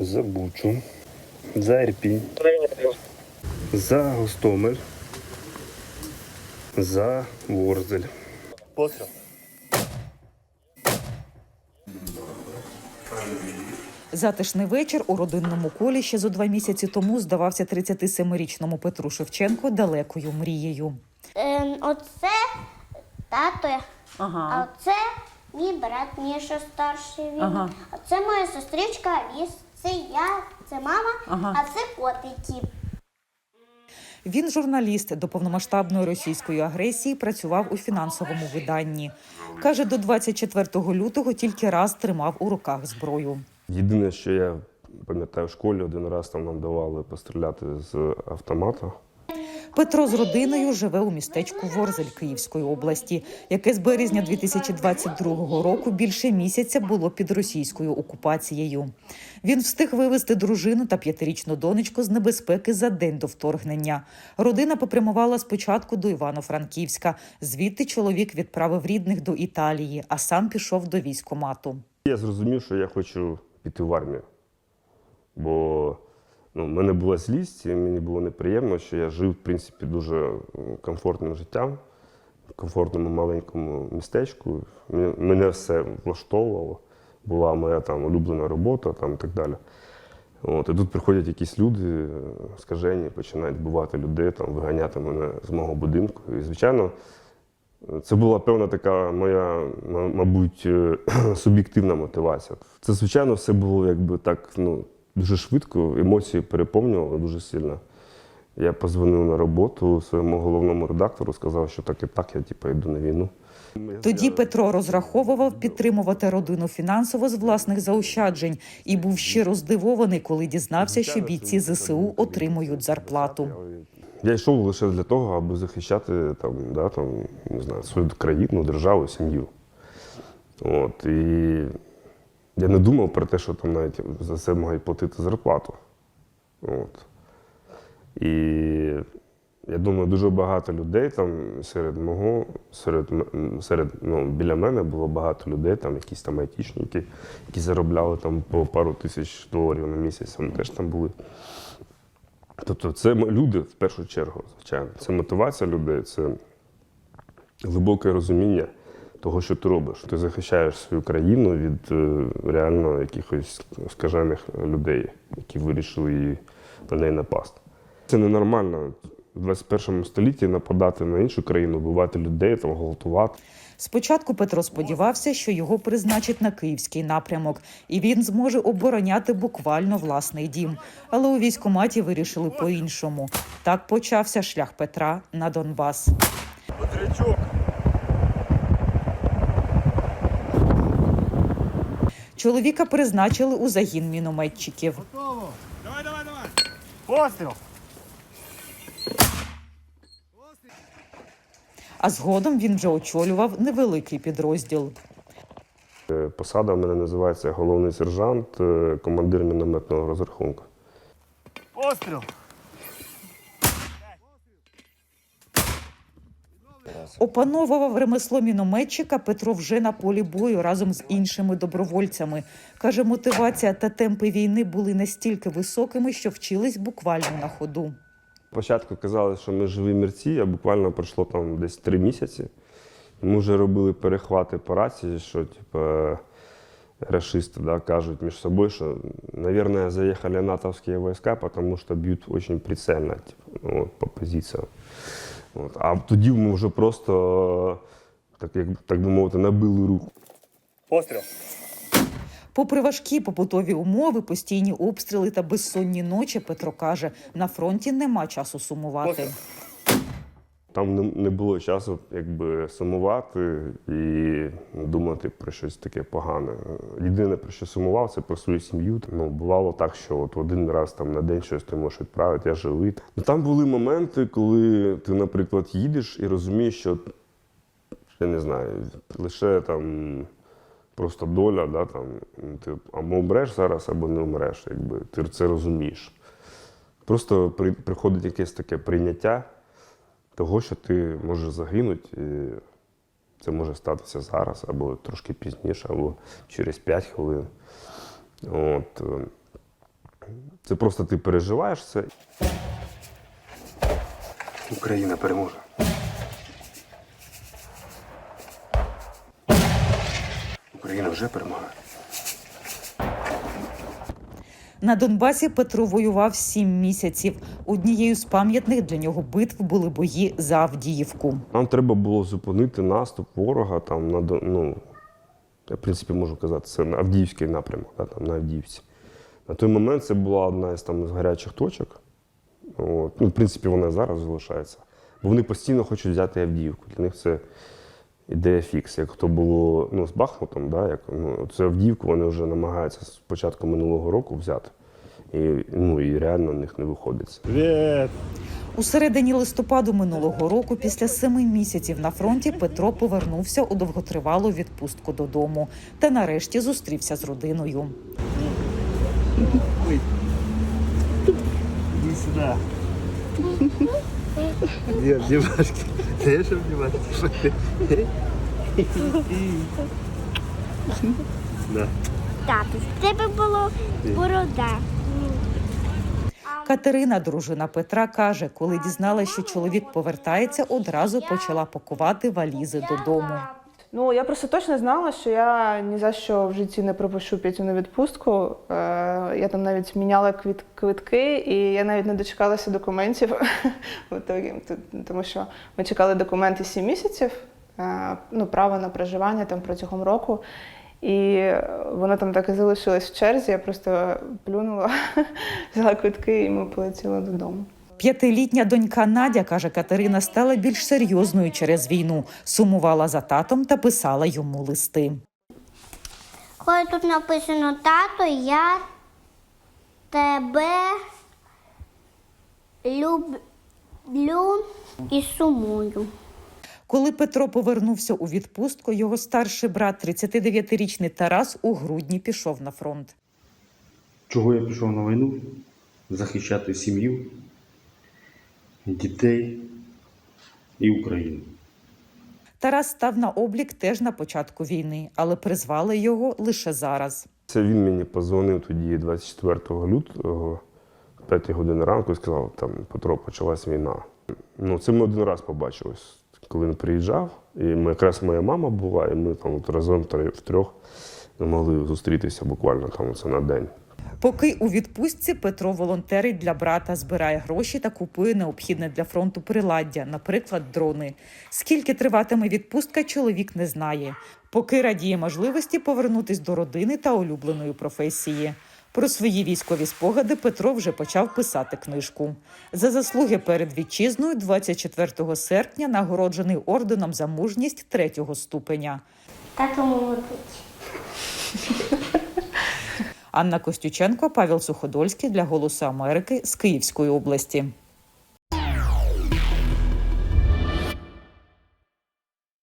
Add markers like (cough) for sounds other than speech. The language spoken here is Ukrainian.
за Бучу, за Ірпінь, за Гостомель, за Ворзель. Постріл. Затишний вечір у родинному колі ще зо два місяці тому здавався 37-річному Петру Шевченко далекою мрією. Ем, оце тато, а Ага. оце мій брат Міша старший він. Ага. А це моя сестричка Аліс. Це я, це мама, Ага. а це котики. Він журналіст до повномасштабної російської агресії працював у фінансовому виданні. Каже, до 24 лютого тільки раз тримав у руках зброю. Єдине, що я пам'ятаю в школі, один раз там нам давали постріляти з автомата. Петро з родиною живе у містечку Ворзель Київської області, яке з березня 2022 року більше місяця було під російською окупацією. Він встиг вивезти дружину та п'ятирічну донечку з небезпеки за день до вторгнення. Родина попрямувала спочатку до Івано-Франківська. Звідти чоловік відправив рідних до Італії, а сам пішов до військомату. Я зрозумів, що я хочу піти в армію. Бо ну, мене була злість, і мені було неприємно, що я жив, в принципі, дуже комфортним життям, в комфортному маленькому містечку. Мене- Мене все влаштовувало. Була моя там улюблена робота там, і так далі. От, і тут приходять якісь люди, е, скажені, починають вбивати людей, там, виганяти мене з мого будинку. І, звичайно, це була певна така моя, мабуть, е, (clears throat) суб'єктивна мотивація. Це, звичайно, все було якби так ну, дуже швидко, емоції переповнювали дуже сильно. Я позвонив на роботу своєму головному редактору, сказав, що так і так, я типу, йду на війну. Тоді Петро розраховував підтримувати родину фінансово з власних заощаджень і був щиро здивований, коли дізнався, що бійці ЗСУ отримують зарплату. Я йшов лише для того, аби захищати там, да, там, не знаю, свою країну, державу, сім'ю. От, і я не думав про те, що там навіть за це мають платити зарплату. От. І я думаю, дуже багато людей там серед мого, серед, серед ну, біля мене було багато людей, там якісь там айтішники, які заробляли там по пару тисяч доларів на місяць, вони теж там були. Тобто це люди в першу чергу, звичайно. Це мотивація людей, це глибоке розуміння того, що ти робиш. Ти захищаєш свою країну від е, реально якихось скажених людей, які вирішили її на неї напасти. Це ненормально в 21 столітті нападати на іншу країну, вбивати людей, там, гвалтувати. Спочатку Петро сподівався, що його призначать на київський напрямок, і він зможе обороняти буквально власний дім. Але у військкоматі вирішили по-іншому. Так почався шлях Петра на Донбас. Чоловіка призначили у загін мінометчиків. Готово. Давай, давай, давай. Постріл. А згодом він вже очолював невеликий підрозділ. Е, Посада в мене називається головний сержант, е, командир мінометного розрахунку. Постріл. Опановував ремесло мінометчика Петро вже на полі бою разом з іншими добровольцями. Каже, мотивація та темпи війни були настільки високими, що вчились буквально на ходу. Спочатку казали, що ми живі мерці, а буквально пройшло там десь три місяці. Ми вже робили перехвати по рації, що типу, рашисти да, кажуть між собою, що, наверное, заїхали натовські війська, тому що б'ють дуже прицельно типу, ну, по позиціям. От. А тоді ми вже просто, так, як, так би мовити, набили руку. Постріл. Попри важкі побутові умови, постійні обстріли та безсонні ночі, Петро каже, на фронті нема часу сумувати. Там не, було часу якби сумувати і думати про щось таке погане. Єдине, про що сумував, це про свою сім'ю. Ну, бувало так, що от один раз там на день щось ти можеш відправити, я живий. Ну, там були моменти, коли ти, наприклад, їдеш і розумієш, що я не знаю, лише там просто доля, да, там, ти або вмреш зараз, або не вмреш. Якби, ти це розумієш. Просто при, приходить якесь таке прийняття того, що ти можеш загинути, і це може статися зараз, або трошки пізніше, або через 5 хвилин. От. е, Це просто ти переживаєш це. Україна переможе. Україна вже перемагає. На Донбасі Петро воював сім місяців. Однією з пам'ятних для нього битв були бої за Авдіївку. Нам треба було зупинити наступ ворога там на ну, я, в принципі, можу казати, це на Авдіївський напрямок, да, там, на Авдіївці. На той момент це була одна із там з гарячих точок. От. Ну, в принципі, вона зараз залишається. Бо вони постійно хочуть взяти Авдіївку. Для них це ідея фікс. Як то було ну, з Бахмутом, да, як, ну, це Авдіївку вони вже намагаються з початку минулого року взяти. І, ну, і реально в них не виходить. Привіт. У середині листопаду минулого року, після семи місяців на фронті, Петро повернувся у довготривалу відпустку додому та нарешті зустрівся з родиною. Иди сюда. Где обнимашки? Даешь обнимашки? Да. Тату, в тебе було борода. Катерина, дружина Петра, каже, коли дізналася, що чоловік повертається, одразу почала пакувати валізи додому. Ну, я просто точно знала, що я ні за що в житті не пропущу Петю відпустку. Е, я там навіть міняла квіт- квитки, і я навіть не дочекалася документів. (laughs) Тому що ми чекали документи 7 місяців, е, ну, право на проживання там протягом року. І воно там так і залишилось в черзі. Я просто плюнула, (laughs) взяла квитки, і ми полетіли додому. П'ятилітня донька Надя, каже Катерина, стала більш серйозною через війну, сумувала за татом та писала йому листи. Коли тут написано тато, я тебе люблю і сумую. Коли Петро повернувся у відпустку, його старший брат, 39-річний Тарас, у грудні пішов на фронт. Чого я пішов на війну? Захищати сім'ю, дітей і Україну. Тарас став на облік теж на початку війни, але призвали його лише зараз. Це він мені позвонив тоді 24 лютого, о 5 години ранку, і сказав, там Петро, почалась війна. Ну, це ми один раз побачились, коли він приїжджав. І ми, якраз моя мама була, і ми там от разом втрьох не могли зустрітися буквально там це на день. Поки у відпустці Петро волонтерить для брата, збирає гроші та купує необхідне для фронту приладдя, наприклад, дрони. Скільки триватиме відпустка, чоловік не знає. Поки радіє можливості повернутись до родини та улюбленої професії. Про свої військові спогади Петро вже почав писати книжку. За заслуги перед вітчизною 24 серпня нагороджений орденом за мужність третього ступеня. Тато. Анна Костюченко, Павел Суходольський для Голосу Америки з Київської області.